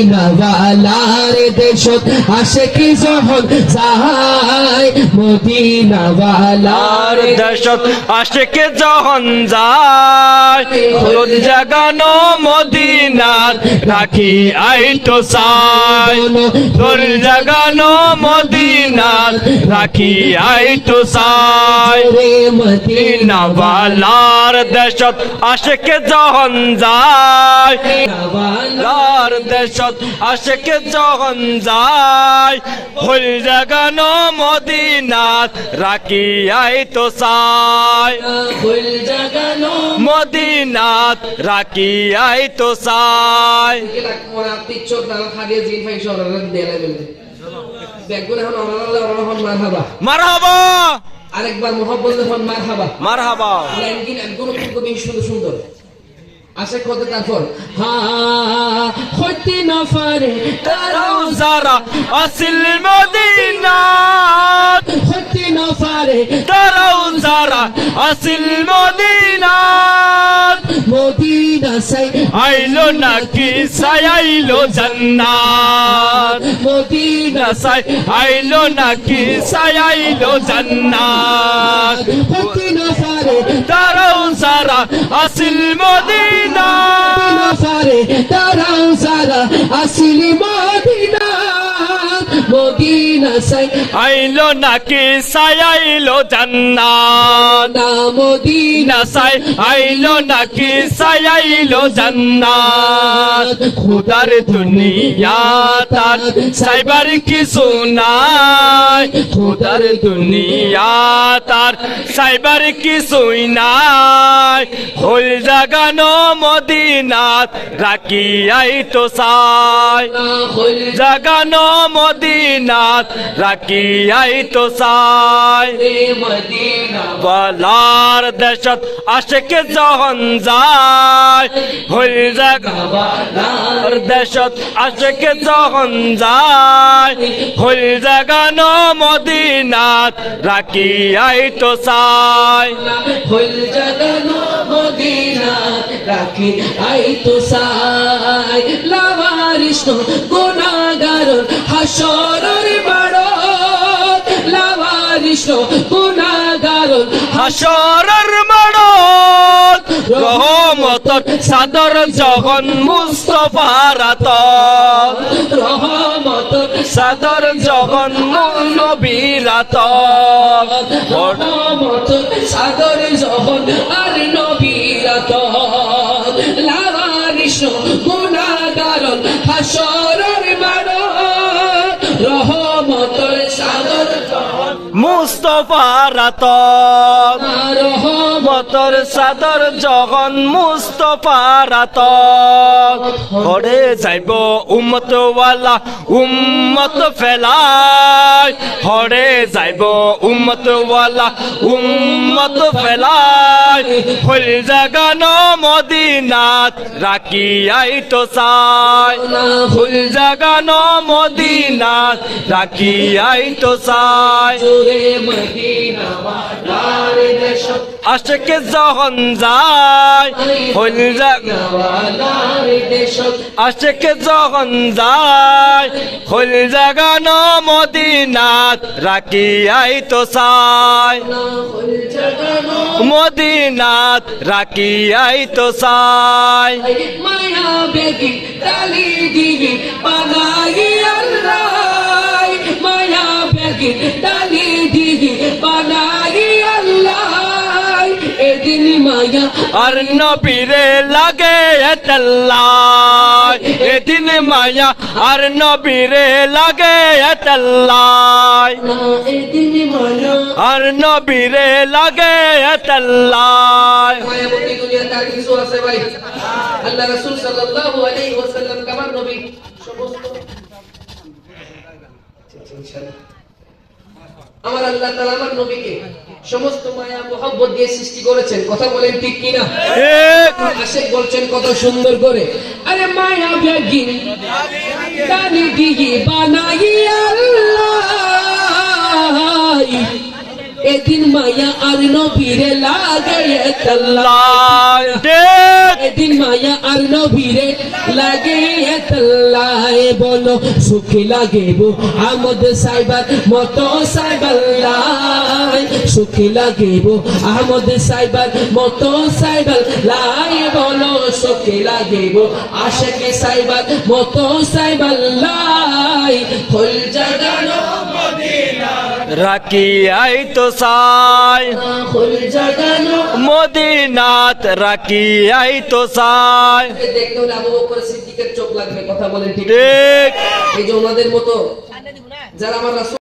মদিনাওয়ালার দেশত আসে কি যখন যাহাই মদিনাওয়ালার দেশত আশেকে যখন যায়। রোজ জাগানো মদিনার রাখি আই তো চাই। তোর জাগানো মদিনার রাখি আই তো চাই। রে মদিনা নাবালার দেশত আশেকে যখন যায়। লার দেশত আশেকে যখন যায়। হল জাগানো মদিনাত রাখি আই তো চাই। ফুল জাগানো মদিনাত রাখি আই তো চাই। মারহাবা। আরেকবার মোহাম্মদ মারহাবা। মারহাবা। সুন্দর সুন্দর। আশা করতে তারপর? হইতে না পারে তারাও যারা আসিল মদিনাত হইতে না পারে তারাও যারা আসিল মদিনা সাই আইলো নাকি সাই আইলো জান্নাত। মদিনা সাই আইলো নাকি সাই আইলো জান্নাত। হইতে না আসিল মদিনা। পারে তারাও সারা আসিলি মদিনা। মদিনা সাই আইলো নাকি সাই আইলো জান্নাত। মদিনা সাই। আইলো নাকি সাই আইলো জান্নাত। খুদার দুনিয়া তার সাইবার কিছু নাই। খুদার দুনিয়া তার সাইবার কিছুই নাই। হল জাগানো মদিনাত রাখি আই তো সাই হল জাগানো মদিনাত রাখি আই তো সাই বলার দেশত আশেকে যখন যায়। হল জাগার দেশত আশেকে যখন যায়। হল জাগানো মদিনাত রাখি আই তো সাই হল জাগানো মদিনা রাখি। আই তো সাই লাভারিষ্ণ গুনাগার হাসরের বাড় লাভারিষ্ণ গুনাগার হাসরের মানত রহমতর সাদর জগন মুস্তফারাত রহমত সাদর নবীরাত সাগর জহন আর নবীরত লাভারিষ্ণ গুনাগার হাসরের বাড় রহমতর সাগর মুস্তফারাত মতর সাদর জগন মুস্তফারাত ঘরে যাইব উম্মতওয়ালা উম্মত ফেলাই হরে যাইব উম্মত ওয়ালা উম্মত ফেলাই হল জাগানো মদিনাত রাখি আই তো চাই। ফুল জাগানো মদিনাত রাখি আই তো চাই। মদিনা আশেকে যখন যায় ওয়ালার আশেকে যখন যায় হল জাগানো মদিনাত রাখি আই তো চাই। ফুল জাগানো মদিনাত রাখি আই তো সাই মায়া বেগি তালি দিবি আর নবীরে লাগে এতাল্লাই এদিন মায়া আর নবীরে লাগে মায়া আর নবীরে লাগে সমস্ত আমার আল্লাহ তাআলা আমার নবীকে সমস্ত মায়া মোহাম্মত দিয়ে সৃষ্টি করেছেন। কথা বলেন ঠিক কিনা? আশেখ বলছেন কত সুন্দর করে। আরে মায়া ব্যাগি বানাই আল্লাহ। এদিন মায়া আর নবীরে লাগে তাল্লা এদিন মায়া আর নবীরে লাগে তাল্লায়। বলো সুখী লাগে বো আহমদ সাইবার মতো সাইবাল্লাই সুখী লাগে বো আহমদ সাইবার মতো সাইবাল লাই। বলো সুখী লাগে বো আশেকে সাইবার মতো সাইবাল্লাই ফুল জাগানো রাখি আই তো সাই মোদিনাথ রাকি মদিনাত আই তো সাই দেখতে হলে আবু বকর সিদ্দিকের চোখ লাগবে কথা বলেন ঠিক ঠিক এই যে ওনাদের মতো যারা আমার রাসূল